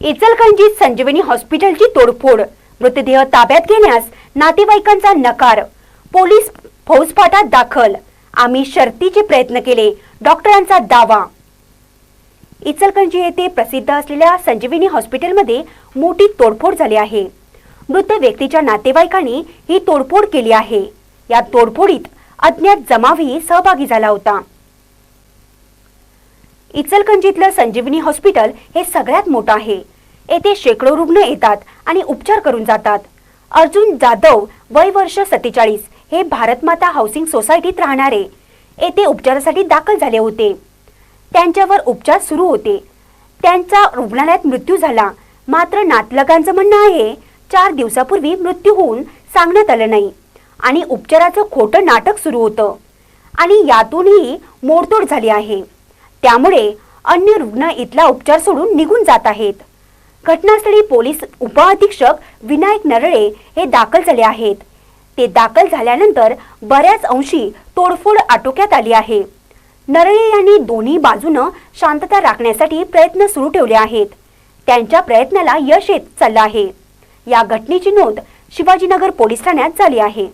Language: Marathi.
इचलकरंजीत संजीवनी हॉस्पिटलची तोडफोड. मृतदेह ताब्यात घेण्यास नातेवाईकांचा नकार. पोलीस फौजफाटात दाखल. आम्ही शर्तीचे प्रयत्न केले. डॉक्टरांचा दावा. इचलकरंजी येथे प्रसिद्ध असलेल्या संजीवनी हॉस्पिटलमध्ये मोठी तोडफोड झाली आहे. मृत व्यक्तीच्या नातेवाईकांनी ही तोडफोड केली आहे. या तोडफोडीत अज्ञात जमावही सहभागी झाला होता. इचलकंजीतलं संजीवनी हॉस्पिटल हे सगळ्यात मोठं आहे. येथे शेकडो रुग्ण येतात आणि उपचार करून जातात. अर्जुन जाधव वय वर्ष सत्तेचाळीस हे भारतमाता हाऊसिंग सोसायटीत राहणारे. येथे उपचारासाठी दाखल झाले होते. त्यांच्यावर उपचार सुरू होते. त्यांचा रुग्णालयात मृत्यू झाला. मात्र नातलगांचं म्हणणं आहे चार दिवसापूर्वी मृत्यू होऊन सांगण्यात आलं नाही आणि उपचाराचं खोटं नाटक सुरू होतं. आणि यातूनही मोडतोड झाली आहे. त्यामुळे अन्य रुग्ण इथला उपचार सोडून निघून जात आहेत. घटनास्थळी पोलीस उपअधीक्षक विनायक नरळे हे दाखल झाले आहेत. ते दाखल झाल्यानंतर बऱ्याच अंशी तोडफोड आटोक्यात आली आहे. नरळे यांनी दोन्ही बाजूनं शांतता राखण्यासाठी प्रयत्न सुरू ठेवले आहेत. त्यांच्या प्रयत्नाला यश येत चाललं आहे. या घटनेची नोंद शिवाजीनगर पोलीस ठाण्यात झाली आहे.